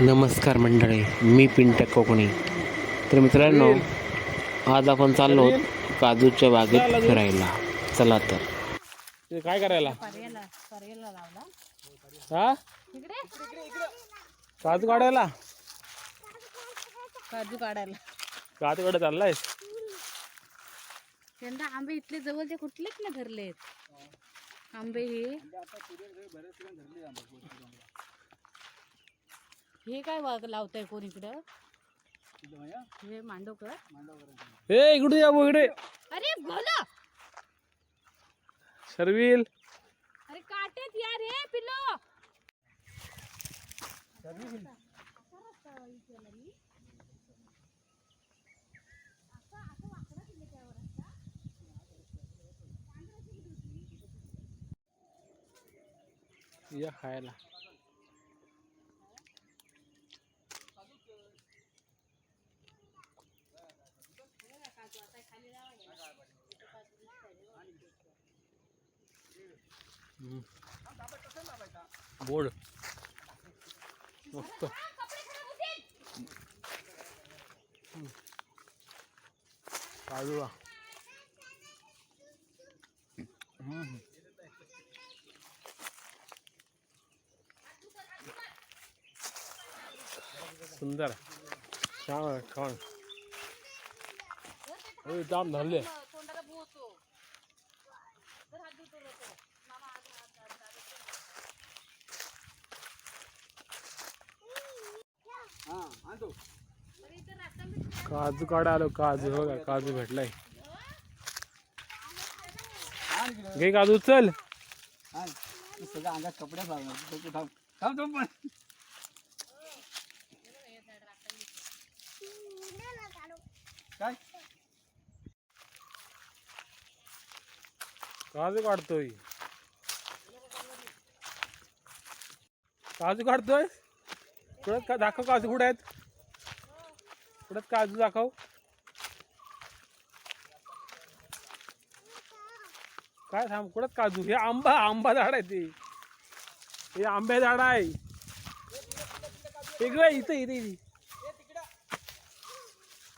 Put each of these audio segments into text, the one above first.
नमस्कार मंडळी मी पिंटक कोकणी. तर मित्रांनो आज आपण चाललो आहोत काजूच्या बागेत फिरायला. चला तर. ते काय करायला? हा? काजू काढायला? काजू काढायला. काजू काढत चाललाय? यंदा आंबे इथले जवळचे कुठलेच नाही धरलेत आंबे हे. हे काय वाग लावताय कोण इकडं? हे मांडवकर. हे इकडे या भाऊ, इकडे. अरे बोला. शर्विल. अरे काटेत या रे पिलो या खायला. बोर्ड मस्त. हम्म. काजू सुंदर. छान छान. जाम धरले. काजू काढा आलो काजू बघा काजू भेटलाय. घे काजू चल. सगळं अंगात कपडे थांब थांब थांब पण काय? काजू काढतोय. काजू काढतोय? का? दाखव काजू कुठे आहेत? परत काजू दाखव. काय थांब कुठं काजू? हे आंबा आंबा झाड आहे ते. हे आंब्या झाड आहे. इकडे इथं इथे इथे.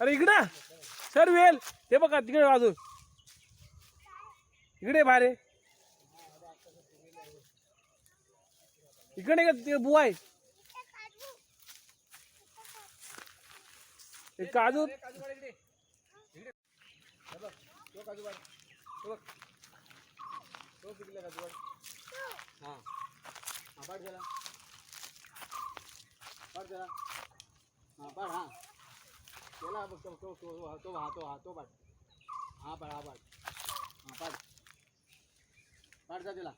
अरे इकडं. Sir well. ते बघा तिकडे बाजू. इकडे बाहेर इकडे का ते बुवा आहे. ते काजू हा. पाड हा पाठ हा. त्याला बघ तो तो हा तो हा हा तो पाठ. पाठ हा हा पाठ. जा त्याला